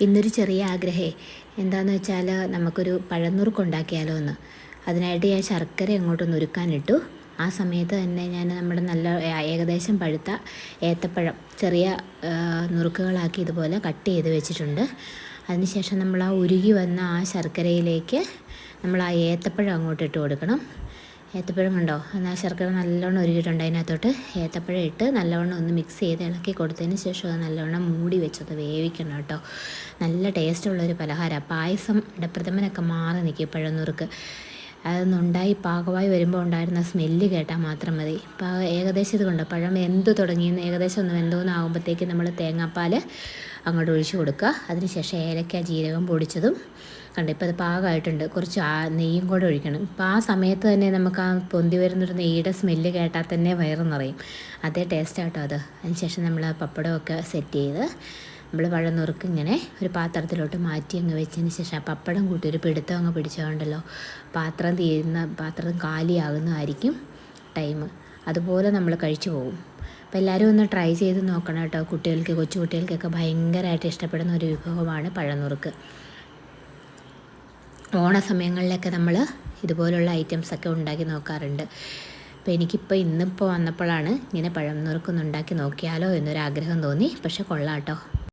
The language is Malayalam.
ഇന്നൊരു ചെറിയ ആഗ്രഹേ. എന്താണെന്ന് വെച്ചാൽ നമുക്കൊരു പഴന്നുറുക്ക് ഉണ്ടാക്കിയാലോ എന്ന്. അതിനായിട്ട് ഞാൻ ശർക്കര അങ്ങോട്ടൊന്ന് നുരുക്കാനിട്ടു ആ സമയത്ത് തന്നെ ഞാൻ നമ്മുടെ നല്ല ഏകദേശം പഴുത്ത ഏത്തപ്പഴം ചെറിയ നുറുക്കുകളാക്കി ഇതുപോലെ കട്ട് ചെയ്ത് വെച്ചിട്ടുണ്ട്. അതിനുശേഷം നമ്മൾ ആ ഉരുകി വന്ന ആ ശർക്കരയിലേക്ക് നമ്മൾ ആ ഏത്തപ്പഴം അങ്ങോട്ട് ഇട്ട് കൊടുക്കണം. ഏത്തപ്പഴം കണ്ടോ? എന്നാൽ ശർക്കര നല്ലവണ്ണം ഉരുകിയിട്ടുണ്ട് അതിനകത്തോട്ട്. ഏത്തപ്പഴം ഇട്ട് നല്ലവണ്ണം ഒന്ന് മിക്സ് ചെയ്ത് ഇളക്കി കൊടുത്തതിന് ശേഷം അത് നല്ലവണ്ണം മൂടി വെച്ചത് വേവിക്കണം കേട്ടോ. നല്ല ടേസ്റ്റുള്ളൊരു പലഹാരമാണ് പായസം ഇടപ്രഥമനൊക്കെ മാറി നിൽക്കും അതൊന്നും അതൊന്നുണ്ടായി പാകമായി വരുമ്പോൾ ഉണ്ടായിരുന്ന സ്മെല്ല് കേട്ടാൽ മാത്രം മതി. ഇപ്പോൾ ഏകദേശം ഇത് പഴം എന്ത് തുടങ്ങിയെന്ന് ഏകദേശം ഒന്ന് വെന്തോന്നാകുമ്പോഴത്തേക്ക് നമ്മൾ തേങ്ങാപ്പാൽ അങ്ങോട്ട് ഒഴിച്ചു കൊടുക്കുക. അതിനുശേഷം ഏലക്ക ജീരകം പൊടിച്ചതും കണ്ട് ഇപ്പോൾ അത് പാകമായിട്ടുണ്ട്. കുറച്ച് നെയ്യും കൂടെ ഒഴിക്കണം. ഇപ്പോൾ ആ സമയത്ത് തന്നെ നമുക്ക് ആ പൊന്തി വരുന്നൊരു നെയ്യുടെ സ്മെല്ല് കേട്ടാൽ തന്നെ വയറ് നിറയും. അതേ ടേസ്റ്റ് ആട്ടോ അത്. അതിനുശേഷം നമ്മൾ പപ്പടമൊക്കെ സെറ്റ് ചെയ്ത് നമ്മൾ പഴനുറുക്ക് ഇങ്ങനെ ഒരു പാത്രത്തിലോട്ട് മാറ്റി അങ്ങ് വെച്ചതിന് ശേഷം ആ പപ്പടം കൂട്ടി ഒരു പിടുത്തം അങ്ങ് പിടിച്ചതുകൊണ്ടല്ലോ പാത്രം തീരുന്ന പാത്രം കാലിയാകുന്നതായിരിക്കും ടൈം. അതുപോലെ നമ്മൾ കഴിച്ചു പോകും. അപ്പോൾ എല്ലാവരും ഒന്ന് ട്രൈ ചെയ്ത് നോക്കണം കേട്ടോ. കുട്ടികൾക്ക് കൊച്ചുകുട്ടികൾക്കൊക്കെ ഭയങ്കരമായിട്ട് ഇഷ്ടപ്പെടുന്ന ഒരു വിഭവമാണ് പഴനുറുക്ക് ഓണ സമയങ്ങളിലൊക്കെ നമ്മൾ ഇതുപോലുള്ള ഐറ്റംസൊക്കെ ഉണ്ടാക്കി നോക്കാറുണ്ട്. അപ്പോൾ എനിക്കിപ്പോൾ ഇന്നിപ്പോൾ വന്നപ്പോഴാണ് ഇങ്ങനെ പഴം നുറുക്കൊന്ന് ഉണ്ടാക്കി നോക്കിയാലോ എന്നൊരാഗ്രഹം തോന്നി. പക്ഷെ കൊള്ളാം കേട്ടോ.